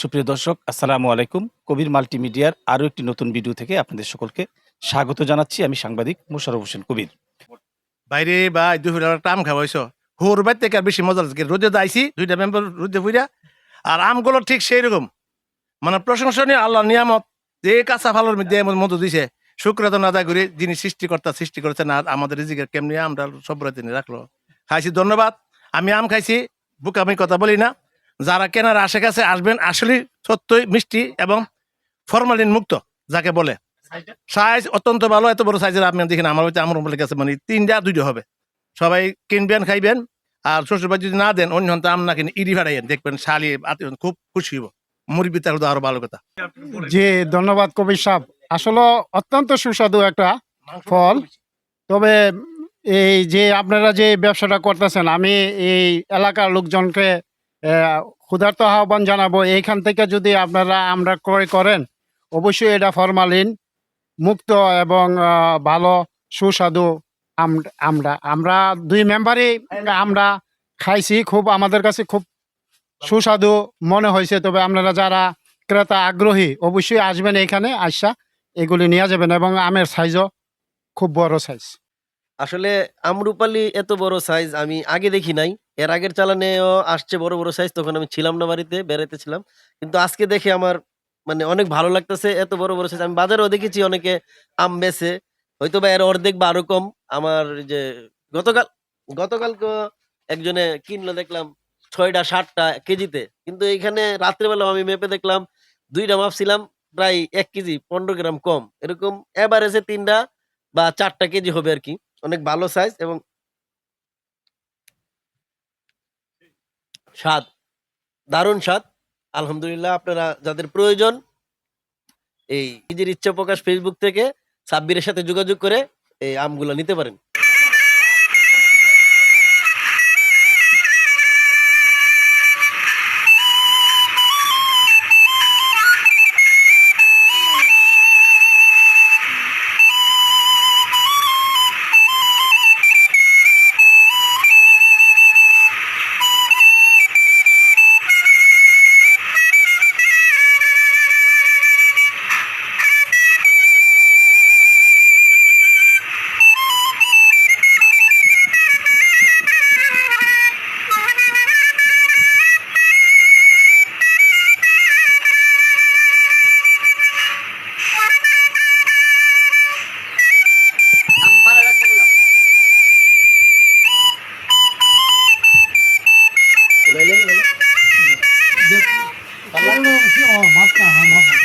সুপ্রিয় দর্শক, আসসালামু আলাইকুম। কবির মাল্টিমিডিয়ার আরও একটি নতুন ভিডিও থেকে আপনাদের সকলকে স্বাগত জানাচ্ছি। আমি সাংবাদিক মোশারফ হোসেন কবির। বাইরে বা দুপুরে আম খাওয়াইছ হোর বাইর থেকে আর বেশি মজা লাগে রোদে দাইছি দুইটা মেম্বার রোদে ফুইরা। আর আমগুলো ঠিক সেই রকম মানে প্রশংসনীয় আল্লাহ নিয়ামত, যে কাঁচা ফালোর মধ্যে এমন মতো দিছে শুক্রাত না করে যিনি সৃষ্টিকর্তা সৃষ্টি করেছেন আর আমাদের রিজিকের কেমনি আমরা সব তিনি রাখল। খাইছি, ধন্যবাদ। আমি আম খাইছি বুক আমি কথা বলি না। যারা কেনার আশে কাছে আসবেন আসলে সত্যই মিষ্টি এবং ফরমালিন মুক্ত যাকে বলে। সাইজ অত্যন্ত ভালো এত বড় সাইজের আপনি দেখেন আমার হচ্ছে আমার বলে গেছে মানে তিনটা দুইটা হবে। সবাই কিনবেন খাইবেন আর শ্বশুর বাড়ি যদি না দেন অন্য হন্তা আম না কিনে ইডি ভাড়াইয়েন দেখবেন শালি আত্মীয় খুব খুশি হইব। মুরগি তার আরও ভালো কথা। জি ধন্যবাদ কবির সাহেব। আসলে অত্যন্ত সুস্বাদু একটা ফল। তবে এই যে আপনারা যে ব্যবসাটা করতেছেন আমি এই এলাকার লোকজনকে ক্ষুধার্ত আহ্বান জানাব। এইখান থেকে যদি আপনারা আমরা ক্রয় করেন, অবশ্যই এটা ফরমালিন মুক্ত এবং ভালো, সুস্বাদু আমরা আমরা দুই মেম্বারই আমরা খাইছি। খুব আমাদের কাছে খুব সুস্বাদু মনে হয়েছে। তবে আপনারা যারা ক্রেতা আগ্রহী, অবশ্যই আসবেন এখানে আসা এগুলি নিয়ে যাবেন এবং আমের সাইজও খুব বড় সাইজ আসলে আমরুপালি এত বড় সাইজ আমি আগে দেখি নাই। এর আগের চালানেও আসছে বড় বড় সাইজ তখন আমি ছিলাম না বাড়িতে বেড়াতে ছিলাম। কিন্তু আজকে দেখে আমার মানে অনেক ভালো লাগতেছে, এত বড় বড় সাইজ আমি বাজারেও দেখেছি অনেকে আম বেছে হয়তো বা এর অর্ধেক বা আরও কম। আমার যে গতকাল, গতকালকে একজনে কিনলো দেখলাম ছয়টা, সাতটা কেজিতে। কিন্তু এইখানে রাত্রেবেলা আমি মেপে দেখলাম, দুইটা মাপছিলাম প্রায় এক কেজি, পনেরো গ্রাম কম। এরকম এভারেজে তিনটা বা চারটা কেজি হবে আর কি অনেক ভালো সাইজ এবং স্বাদ, দারুণ স্বাদ। আলহামদুলিল্লাহ, আপনারা যাদের প্রয়োজন, এই নিজের ইচ্ছা প্রকাশ ফেসবুক থেকে সাব্বিরের সাথে যোগাযোগ করে এই আমগুলো নিতে পারেন। 哦，麻烦啊，麻烦。